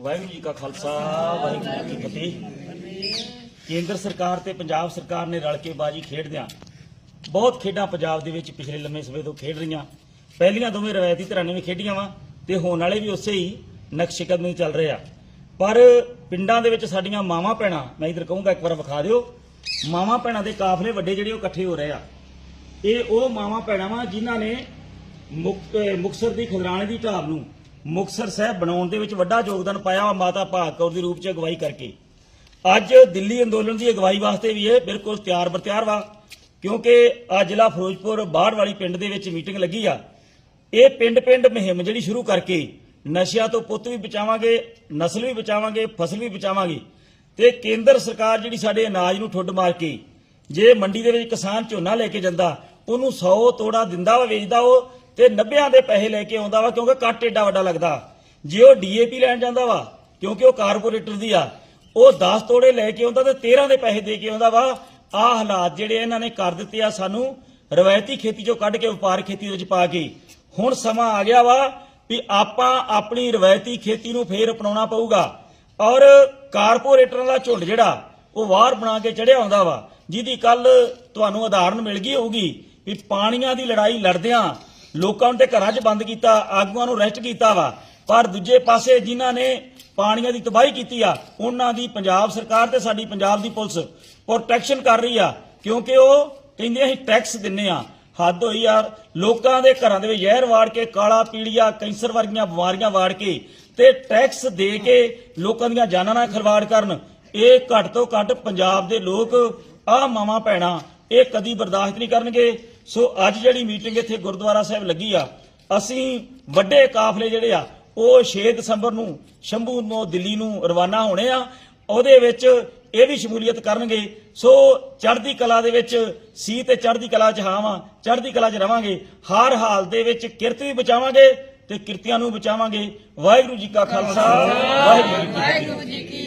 ਵਾਹਿਗੁਰੂ ਜੀ ਕਾ ਖਾਲਸਾ, ਵਾਹਿਗੁਰੂ ਜੀ ਕੀ ਫਤਿਹ। ਕੇਂਦਰ ਸਰਕਾਰ ਤੇ ਪੰਜਾਬ ਸਰਕਾਰ ਨੇ ਰਲ ਕੇ ਬਾਜੀ ਖੇਡਦਿਆਂ ਬਹੁਤ ਖੇਡਾਂ ਪੰਜਾਬ ਦੇ ਵਿੱਚ ਪਿਛਲੇ ਲੰਮੇ ਸਮੇਂ ਤੋਂ ਖੇਡ ਰਹੀਆਂ। ਪਹਿਲੀਆਂ ਦੋਵੇਂ ਰਵਾਇਤੀ ਧਿਰਾਂ ਨੇ ਵੀ ਖੇਡੀਆਂ ਵਾ ਤੇ ਹੋਣ ਵਾਲੇ ਵੀ ਉਸੇ ਹੀ ਨਕਸ਼ੇ ਕਦਮੀ ਚੱਲ ਰਹੇ ਆ। ਪਰ ਪਿੰਡਾਂ ਦੇ ਵਿੱਚ ਸਾਡੀਆਂ ਮਾਵਾਂ ਭੈਣਾਂ, ਮੈਂ ਇਧਰ ਕਹੂੰਗਾ ਇੱਕ ਵਾਰ ਵਿਖਾ ਦਿਓ। ਮਾਵਾਂ ਭੈਣਾਂ ਦੇ ਕਾਫਲੇ ਵੱਡੇ ਜਿਹੜੇ ਉਹ ਇਕੱਠੇ ਹੋ ਰਹੇ ਆ। ਇਹ ਉਹ ਮਾਵਾਂ ਭੈਣਾਂ ਵਾ ਜਿਨ੍ਹਾਂ ਨੇ ਮੁਕ- ਮੁਕਤਸਰ ਦੀ ਖਦਰਾਣੇ ਦੀ ਢਾਬ ਨੂੰ ਮੁਕਤਸਰ ਸਾਹਿਬ ਬਣਾਉਣ ਦੇ ਵਿੱਚ ਵੱਡਾ ਯੋਗਦਾਨ ਪਾਇਆ ਵਾ ਮਾਤਾ ਭਾਗ ਕੌਰ ਦੇ ਰੂਪ 'ਚ ਅਗਵਾਈ ਕਰਕੇ। ਅੱਜ ਦਿੱਲੀ ਅੰਦੋਲਨ ਦੀ ਅਗਵਾਈ ਵਾਸਤੇ ਵੀ ਇਹ ਬਿਲਕੁਲ ਤਿਆਰ ਬਰਤਿਆਰ ਵਾ, ਕਿਉਂਕਿ ਆ ਜ਼ਿਲ੍ਹਾ ਫਿਰੋਜ਼ਪੁਰ ਬਾਹਰ ਵਾਲੀ ਪਿੰਡ ਦੇ ਵਿੱਚ ਮੀਟਿੰਗ ਲੱਗੀ ਆ। ਇਹ ਪਿੰਡ-ਪਿੰਡ ਮੁਹਿੰਮ ਜਿਹੜੀ ਸ਼ੁਰੂ ਕਰਕੇ ਨਸ਼ਿਆਂ ਤੋਂ ਪੁੱਤ ਵੀ ਬਚਾਵਾਂਗੇ, ਨਸਲ ਵੀ ਬਚਾਵਾਂਗੇ, ਫਸਲ ਵੀ ਬਚਾਵਾਂਗੇ। ਤੇ ਕੇਂਦਰ ਸਰਕਾਰ ਜਿਹੜੀ ਸਾਡੇ ਅਨਾਜ ਨੂੰ ਠੁੱਡ ਮਾਰ ਕੇ, ਜੇ ਮੰਡੀ ਦੇ ਵਿੱਚ ਕਿਸਾਨ ਝੋਨਾ ਲੈ ਕੇ ਜਾਂਦਾ, ਉਹਨੂੰ 100 ਤੋੜਾ ਦਿੰਦਾ ਵਾ ਵੇਚਦਾ ਉਹ ਤੇ 90 ਦੇ ਪੈਸੇ ਲੈ ਕੇ ਆਉਂਦਾ ਵਾ ਕਿਉਂਕਿ ਕੱਟ ਏਡਾ ਵੱਡਾ ਲੱਗਦਾ। ਜੇ ਉਹ ਡੀਏਪੀ ਲੈਣ ਜਾਂਦਾ ਵਾ, ਕਿਉਂਕਿ ਉਹ ਕਾਰਪੋਰੇਟਰ ਦੀ ਆ, ਉਹ 10 ਤੋੜੇ ਲੈ ਕੇ ਆਉਂਦਾ ਤੇ 13 ਦੇ ਪੈਸੇ ਦੇ ਕੇ ਆਉਂਦਾ ਵਾ, ਆਹ ਹਾਲਾਤ ਜਿਹੜੇ ਇਹਨਾਂ ਨੇ ਕਰ ਦਿੱਤੇ ਆ ਸਾਨੂੰ ਰਵਾਇਤੀ ਖੇਤੀ ਚੋਂ ਕੱਢ ਕੇ, ਵਪਾਰ ਖੇਤੀ ਦੇ ਵਿੱਚ ਪਾ ਕੇ। ਹੁਣ ਸਮਾਂ ਆ ਗਿਆ ਵਾ ਵੀ ਆਪਾਂ ਆਪਣੀ ਰਵਾਇਤੀ ਖੇਤੀ ਨੂੰ ਫੇਰ ਅਪਣਾਉਣਾ ਪਊਗਾ। ਔਰ ਕਾਰਪੋਰੇਟਰਾਂ ਦਾ ਝੁੰਡ ਜਿਹੜਾ, ਉਹ ਵਾਰ ਬਣਾ ਕੇ ਚੜਿਆ ਆਉਂਦਾ ਵਾ, ਜਿਹਦੀ ਕੱਲ ਤੁਹਾਨੂੰ ਉਦਾਹਰਨ ਮਿਲ ਗਈ ਹੋਊਗੀ ਵੀ ਪਾਣੀਆਂ ਦੀ ਲੜਾਈ ਲੜਦਿਆਂ ਲੋਕਾਂ ਨੂੰ ਤੇ ਘਰਾਂ 'ਚ ਬੰਦ ਕੀਤਾ, ਆਗੂਆਂ ਨੂੰ ਅਰੈਸਟ ਕੀਤਾ ਵਾ। ਪਰ ਦੂਜੇ ਪਾਸੇ ਜਿਨ੍ਹਾਂ ਨੇ ਪਾਣੀਆਂ ਦੀ ਤਬਾਹੀ ਕੀਤੀ ਆ, ਉਹਨਾਂ ਦੀ ਪੰਜਾਬ ਸਰਕਾਰ ਤੇ ਸਾਡੀ ਪੰਜਾਬ ਦੀ ਪੁਲਿਸ ਪ੍ਰੋਟੈਕਸ਼ਨ ਕਰ ਰਹੀ ਆ। ਕਿਉਂਕਿ ਉਹ ਕਹਿੰਦੇ ਅਸੀਂ ਟੈਕਸ ਦਿੰਨੇ ਆ। ਹੱਦ ਹੋਈ ਯਾਰ, ਲੋਕਾਂ ਦੇ ਘਰਾਂ ਦੇ ਵਿੱਚ ਜ਼ਹਿਰ ਵਾੜ ਕੇ, ਕਾਲਾ ਪੀੜੀਆ ਕੈਂਸਰ ਵਰਗੀਆਂ ਬਿਮਾਰੀਆਂ ਵਾੜ ਕੇ ਤੇ ਟੈਕਸ ਦੇ ਕੇ ਲੋਕਾਂ ਦੀਆਂ ਜਾਨਾਂ ਨਾਲ ਖਿਲਵਾੜ ਕਰਨ। ਇਹ ਘੱਟ ਤੋਂ ਘੱਟ ਪੰਜਾਬ ਦੇ ਲੋਕ ਆ ਮਾਵਾਂ ਭੈਣਾਂ ਇਹ ਕਦੀ ਬਰਦਾਸ਼ਤ ਨਹੀਂ ਕਰਨਗੇ। ਸੋ ਅੱਜ ਜਿਹੜੀ ਮੀਟਿੰਗ ਇੱਥੇ ਗੁਰਦੁਆਰਾ ਸਾਹਿਬ ਲੱਗੀ ਆ, ਅਸੀਂ ਵੱਡੇ ਕਾਫਲੇ ਜਿਹੜੇ ਆ, ਉਹ 6 ਦਸੰਬਰ ਨੂੰ ਸ਼ੰਭੂ ਨੂੰ ਦਿੱਲੀ ਨੂੰ ਰਵਾਨਾ ਹੋਣੇ ਆ, ਉਹਦੇ ਵਿੱਚ ਇਹ ਵੀ ਸ਼ਮੂਲੀਅਤ ਕਰਨਗੇ। ਸੋ ਚੜ੍ਹਦੀ ਕਲਾ ਦੇ ਵਿੱਚ ਸੀ ਤੇ ਚੜ੍ਹਦੀ ਕਲਾ 'ਚ ਹਾਂ ਵਾਂ, ਚੜ੍ਹਦੀ ਕਲਾ 'ਚ ਰਵਾਂਗੇ। ਹਰ ਹਾਲ ਦੇ ਵਿੱਚ ਕਿਰਤ ਵੀ ਬਚਾਵਾਂਗੇ ਤੇ ਕਿਰਤੀਆਂ ਨੂੰ ਬਚਾਵਾਂਗੇ। ਵਾਹਿਗੁਰੂ ਜੀ ਕਾ ਖਾਲਸਾ, ਵਾਹਿਗੁਰੂ ਜੀ ਵਾਹਿਗੁਰੂ ਜੀ ਕੀ